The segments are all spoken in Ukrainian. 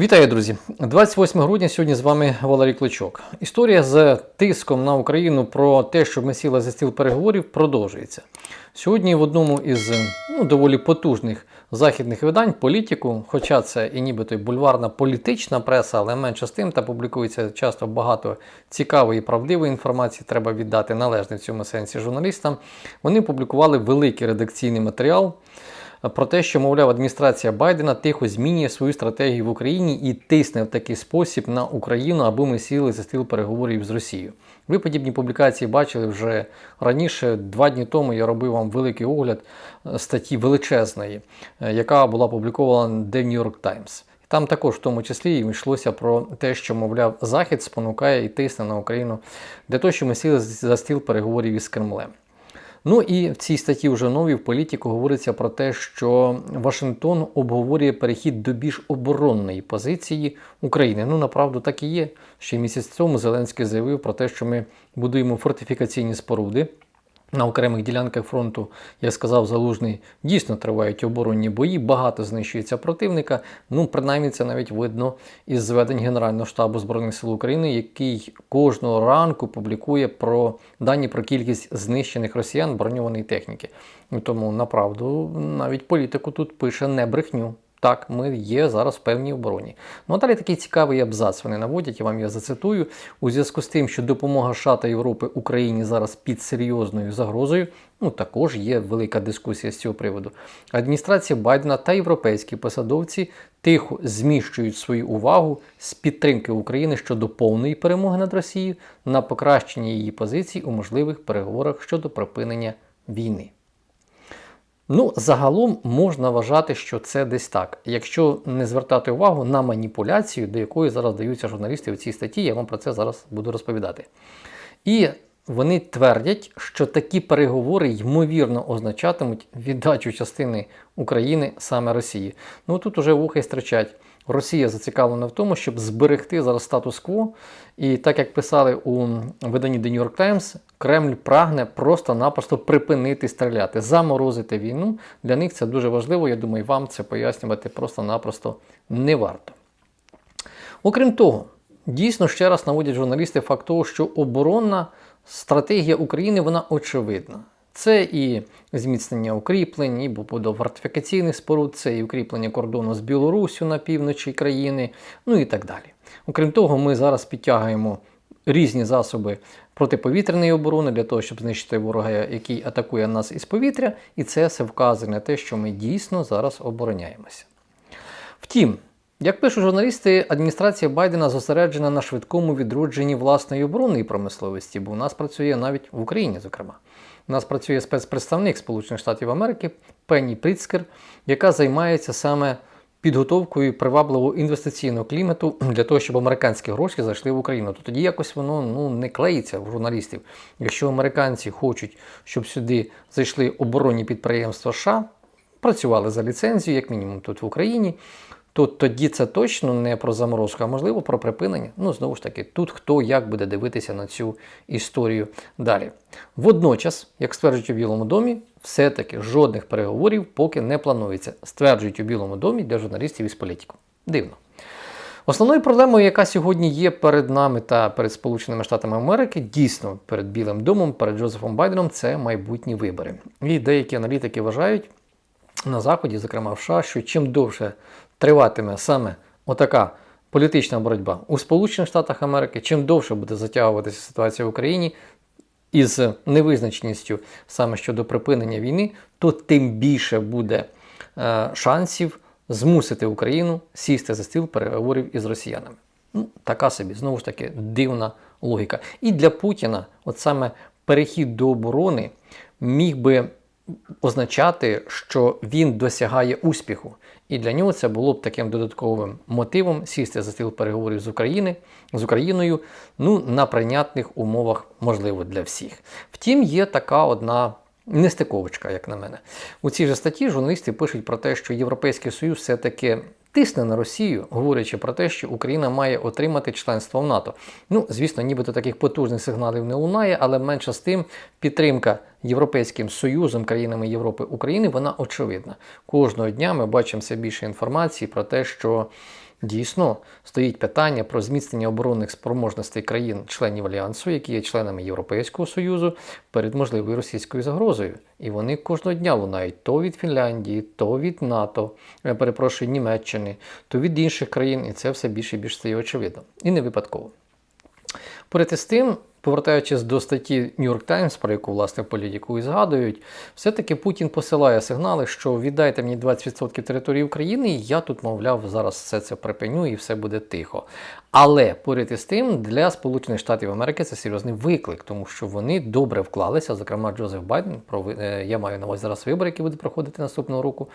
Вітаю, друзі! 28 грудня сьогодні з вами Валерій Кличок. Історія з тиском на Україну про те, щоб ми сіли за стіл переговорів, продовжується. Сьогодні в одному із ну, доволі потужних західних видань політику, хоча це і нібито бульварна політична преса, але менше з тим, та публікується часто багато цікавої і правдивої інформації, треба віддати належне в цьому сенсі журналістам. Вони публікували великий редакційний матеріал про те, що, мовляв, адміністрація Байдена тихо змінює свою стратегію в Україні і тисне в такий спосіб на Україну, аби ми сіли за стіл переговорів з Росією. Ви подібні публікації бачили вже раніше. Два дні тому я робив вам великий огляд е, статті величезної, е, яка була опублікована The New York Times. Там також в тому числі йшлося про те, що, мовляв, Захід спонукає і тисне на Україну для того, щоб ми сіли за стіл переговорів із Кремлем. Ну і в цій статті вже новій в політику говориться про те, що Вашингтон обговорює перехід до більш оборонної позиції України. Ну, направду так і є. Ще місяць тому Зеленський заявив про те, що ми будуємо фортифікаційні споруди. На окремих ділянках фронту, як сказав Залужний, дійсно тривають оборонні бої, багато знищується противника. Ну, принаймні, це навіть видно із зведень Генерального штабу Збройних сил України, який кожного ранку публікує про дані про кількість знищених росіян броньованої техніки. Тому направду навіть політику тут пише не брехню. Так, ми є зараз в певній обороні. Ну а далі такий цікавий абзац вони наводять, я вам я зацитую. У зв'язку з тим, що допомога США та Європи Україні зараз під серйозною загрозою, ну також є велика дискусія з цього приводу. Адміністрація Байдена та європейські посадовці тихо зміщують свою увагу з підтримки України щодо повної перемоги над Росією на покращення її позицій у можливих переговорах щодо припинення війни. Ну, загалом можна вважати, що це десь так. Якщо не звертати увагу на маніпуляцію, до якої зараз даються журналісти в цій статті, я вам про це зараз буду розповідати. І вони твердять, що такі переговори ймовірно означатимуть віддачу частини України саме Росії. Ну тут уже вухи стричать. Росія зацікавлена в тому, щоб зберегти зараз статус-кво. І так як писали у виданні The New York Times, Кремль прагне просто-напросто припинити стріляти, заморозити війну. Для них це дуже важливо. Я думаю, вам це пояснювати просто-напросто не варто. Окрім того, дійсно ще раз наводять журналісти факт того, що оборонна стратегія України вона очевидна. Це і зміцнення укріплень, і побудова фортифікаційних споруд, це і укріплення кордону з Білоруссю на півночі країни, ну і так далі. Окрім того, ми зараз підтягуємо різні засоби протиповітряної оборони для того, щоб знищити ворога, який атакує нас із повітря, і це все вказує на те, що ми дійсно зараз обороняємося. Втім, як пишуть журналісти, адміністрація Байдена зосереджена на швидкому відродженні власної оборонної промисловості, бо у нас працює навіть в Україні, зокрема. Нас працює спецпредставник Сполучених Штатів Америки Пенні Пріцкер, яка займається саме підготовкою привабливого інвестиційного клімату для того, щоб американські гроші зайшли в Україну. То тоді якось воно ну, не клеїться в журналістів. Якщо американці хочуть, щоб сюди зайшли оборонні підприємства США, працювали за ліцензією, як мінімум тут в Україні то тоді це точно не про заморозку, а можливо про припинення. Ну, знову ж таки, тут хто як буде дивитися на цю історію далі. Водночас, як стверджують у Білому домі, все-таки жодних переговорів поки не планується. Стверджують у Білому домі для журналістів із політику. Дивно. Основною проблемою, яка сьогодні є перед нами та перед Сполученими Штатами Америки, дійсно перед Білим домом, перед Джозефом Байденом, це майбутні вибори. І деякі аналітики вважають на Заході, зокрема в США, що чим довше триватиме саме отака політична боротьба у Сполучених Штатах Америки, чим довше буде затягуватися ситуація в Україні із невизначеністю саме щодо припинення війни, то тим більше буде е, шансів змусити Україну сісти за стіл переговорів із росіянами. Ну, Така собі, знову ж таки, дивна логіка. І для Путіна, от саме перехід до оборони міг би означати, що він досягає успіху. І для нього це було б таким додатковим мотивом сісти за стіл переговорів з України з Україною ну, на прийнятних умовах, можливо, для всіх. Втім, є така одна нестиковочка, як на мене. У цій же статті журналісти пишуть про те, що Європейський Союз все-таки тисне на Росію, говорячи про те, що Україна має отримати членство в НАТО. Ну, звісно, нібито таких потужних сигналів не лунає, але менше з тим підтримка Європейським Союзом, країнами Європи України, вона очевидна. Кожного дня ми бачимо все більше інформації про те, що Дійсно, стоїть питання про зміцнення оборонних спроможностей країн-членів Альянсу, які є членами Європейського Союзу, перед можливою російською загрозою. І вони кожного дня лунають то від Фінляндії, то від НАТО, я перепрошую, Німеччини, то від інших країн, і це все більше і більше стає очевидно. І не випадково. Поряд із тим, повертаючись до статті New York Times, про яку власне політику і згадують, все-таки Путін посилає сигнали, що віддайте мені 20% території України, і я тут, мовляв, зараз все це припиню і все буде тихо. Але поряд із тим, для Сполучених Штатів Америки це серйозний виклик, тому що вони добре вклалися, зокрема Джозеф Байден, про е, я маю на увазі зараз вибори, які будуть проходити наступного року,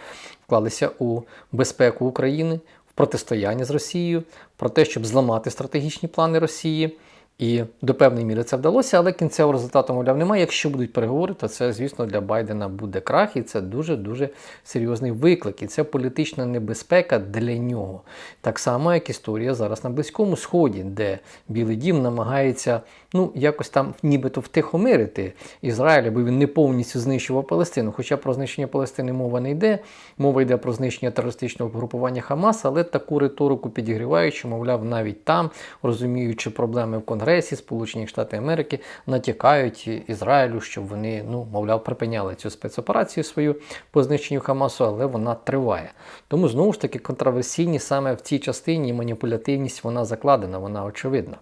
вклалися у безпеку України. Протистояння з Росією, про те, щоб зламати стратегічні плани Росії. І до певної міри це вдалося, але кінцевого результату, мовляв, немає. Якщо будуть переговори, то це, звісно, для Байдена буде крах, і це дуже-дуже серйозний виклик. І це політична небезпека для нього. Так само, як історія зараз на Близькому Сході, де Білий Дім намагається ну, якось там нібито втихомирити Ізраїль, аби він не повністю знищував Палестину. Хоча про знищення Палестини мова не йде, мова йде про знищення терористичного групування Хамас, але таку риторику підігріваючи, мовляв, навіть там, розуміючи проблеми в Конгресі Сполучених Штатів Америки, натякають Ізраїлю, щоб вони, ну, мовляв, припиняли цю спецоперацію свою по знищенню Хамасу, але вона триває. Тому знову ж таки контроверсійні саме в цій частині маніпулятивність вона закладена, вона очевидна.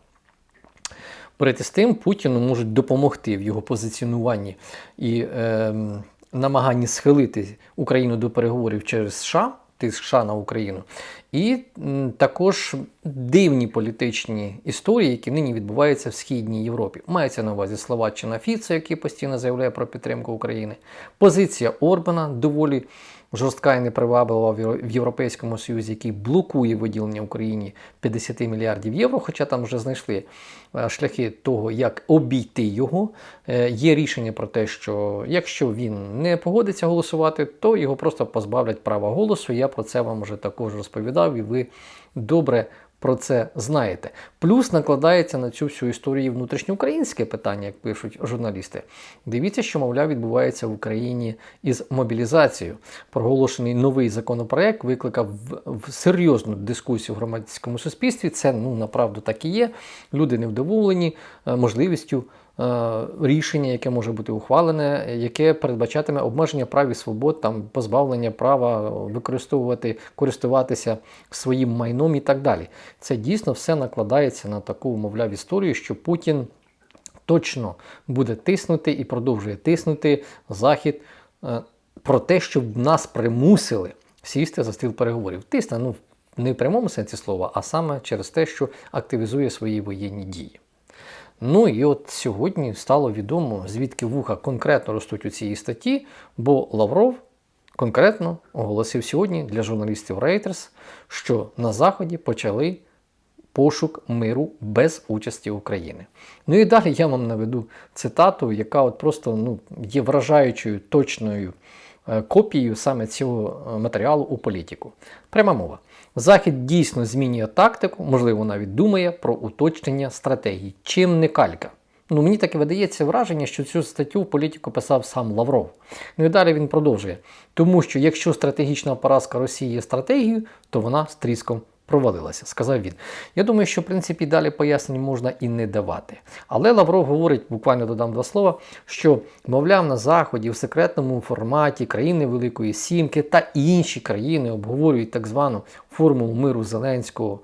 Поряд із тим, Путіну можуть допомогти в його позиціонуванні і е, намаганні схилити Україну до переговорів через США, тиск США на Україну, і також дивні політичні історії, які нині відбуваються в Східній Європі. Мається на увазі Словаччина Фіце, який постійно заявляє про підтримку України. Позиція Орбана доволі жорстка і неприваблива в Європейському Союзі, який блокує виділення Україні 50 мільярдів євро, хоча там вже знайшли е, шляхи того, як обійти його. Е, Є рішення про те, що якщо він не погодиться голосувати, то його просто позбавлять права голосу. Я про це вам вже також розповідав, і ви добре про це знаєте. Плюс накладається на цю всю історію внутрішньоукраїнське питання, як пишуть журналісти. Дивіться, що, мовляв, відбувається в Україні із мобілізацією. Проголошений новий законопроект викликав в серйозну дискусію в громадському суспільстві. Це ну направду так і є. Люди невдоволені е, можливістю. Е, рішення, яке може бути ухвалене, яке передбачатиме обмеження прав і свобод, там позбавлення права використовувати, користуватися своїм майном і так далі. Це дійсно все накладається на таку, мовляв, історію, що Путін точно буде тиснути і продовжує тиснути Захід е, про те, щоб нас примусили сісти за стіл переговорів. Тисне, ну не в прямому сенсі слова, а саме через те, що активізує свої воєнні дії. Ну і от сьогодні стало відомо, звідки вуха конкретно ростуть у цій статті, бо Лавров конкретно оголосив сьогодні для журналістів Reuters, що на Заході почали пошук миру без участі України. Ну і далі я вам наведу цитату, яка от просто ну, є вражаючою точною е, копією саме цього е, матеріалу у політику. Пряма мова. Захід дійсно змінює тактику, можливо, навіть думає про уточнення стратегії. Чим не калька. Ну, Мені таке видається враження, що цю статтю в політику писав сам Лавров. Ну і далі він продовжує. Тому що якщо стратегічна поразка Росії є стратегією, то вона з тріском провалилася, сказав він. Я думаю, що в принципі далі пояснень можна і не давати. Але Лавров говорить, буквально додам два слова, що, мовляв, на Заході в секретному форматі країни Великої Сімки та інші країни обговорюють так звану формулу миру Зеленського,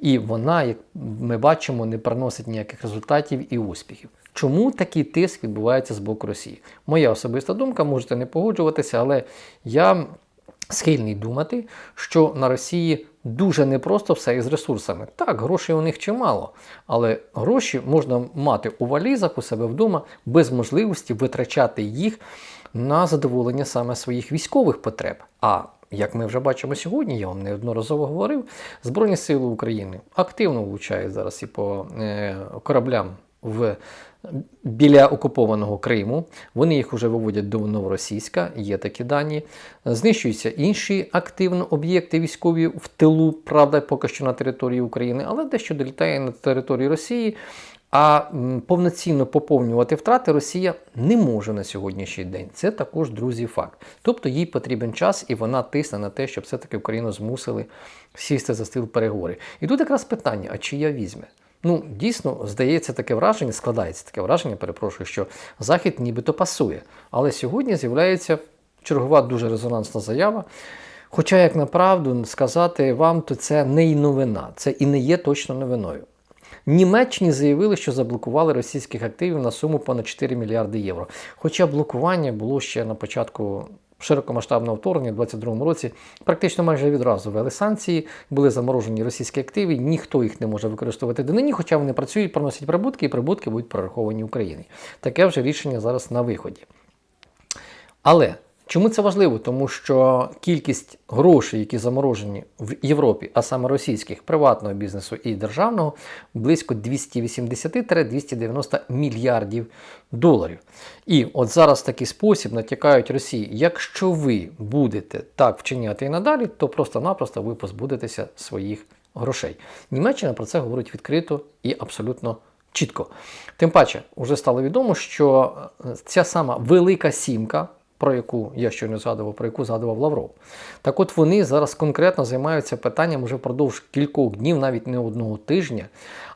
і вона, як ми бачимо, не приносить ніяких результатів і успіхів. Чому такий тиск відбувається з боку Росії? Моя особиста думка, можете не погоджуватися, але я схильний думати, що на Росії дуже непросто все із ресурсами. Так, грошей у них чимало, але гроші можна мати у валізах у себе вдома без можливості витрачати їх на задоволення саме своїх військових потреб. А як ми вже бачимо сьогодні, я вам неодноразово говорив, Збройні Сили України активно влучають зараз і по е, кораблям в біля окупованого Криму. Вони їх вже виводять до новоросійська, є такі дані. Знищуються інші активно об'єкти військові в тилу, правда, поки що на території України, але дещо долітає на території Росії. А повноцінно поповнювати втрати Росія не може на сьогоднішній день. Це також, друзі, факт. Тобто їй потрібен час, і вона тисне на те, щоб все-таки Україну змусили сісти за стіл переговорів. І тут якраз питання: а чия візьме? Ну, дійсно, здається таке враження, складається таке враження, перепрошую, що Захід нібито пасує. Але сьогодні з'являється чергова дуже резонансна заява. Хоча, як на правду сказати вам, то це не і новина, це і не є точно новиною. Німеччині заявили, що заблокували російських активів на суму понад 4 мільярди євро. Хоча блокування було ще на початку широкомасштабного вторгнення у 2022 році, практично майже відразу ввели санкції, були заморожені російські активи, ніхто їх не може використовувати донині, хоча вони працюють, приносять прибутки, і прибутки будуть прораховані Україні. Таке вже рішення зараз на виході. Але чому це важливо? Тому що кількість грошей, які заморожені в Європі, а саме російських, приватного бізнесу і державного, близько 280-290 мільярдів доларів. І от зараз в такий спосіб натякають Росії, якщо ви будете так вчиняти і надалі, то просто-напросто ви позбудетеся своїх грошей. Німеччина про це говорить відкрито і абсолютно чітко. Тим паче, вже стало відомо, що е, ця сама велика сімка, про яку я щойно згадував, про яку згадував Лавров. Так от вони зараз конкретно займаються питанням вже впродовж кількох днів, навіть не одного тижня,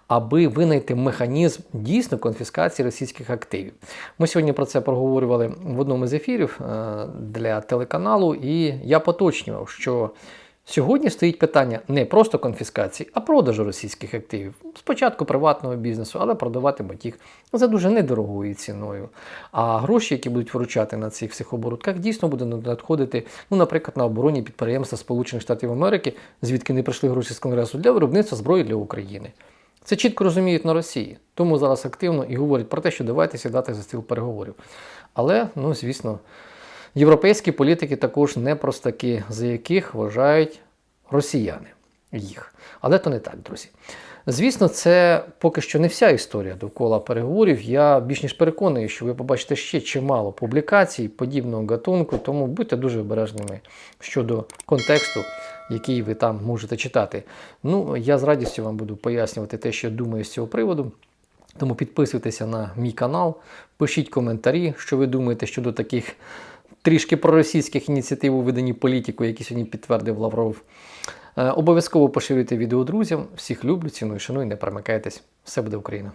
аби винайти механізм дійсно конфіскації російських активів. Ми сьогодні про це проговорювали в одному з ефірів е, для телеканалу, і я поточнював, що. Сьогодні стоїть питання не просто конфіскації, а продажу російських активів. Спочатку приватного бізнесу, але продаватимуть їх за дуже недорогою ціною. А гроші, які будуть виручати на цих всіх оборудках, дійсно будуть надходити, ну, наприклад, на оборонні підприємства Сполучених Штатів Америки, звідки не прийшли гроші з Конгресу для виробництва зброї для України. Це чітко розуміють на Росії, тому зараз активно і говорять про те, що давайте сідати за стіл переговорів. Але, ну, звісно. Європейські політики також не простаки, за яких вважають росіяни їх. Але то не так, друзі. Звісно, це поки що не вся історія довкола переговорів. Я більш ніж переконаний, що ви побачите ще чимало публікацій подібного гатунку, тому будьте дуже обережними щодо контексту, який ви там можете читати. Ну, я з радістю вам буду пояснювати те, що думаю з цього приводу. Тому підписуйтеся на мій канал, пишіть коментарі, що ви думаєте щодо таких трішки проросійських ініціатив у виданні політику, які сьогодні підтвердив Лавров. Е, Обов'язково поширюйте відео друзям. Всіх люблю, ціную, шаную, не перемикайтесь. Все буде Україна!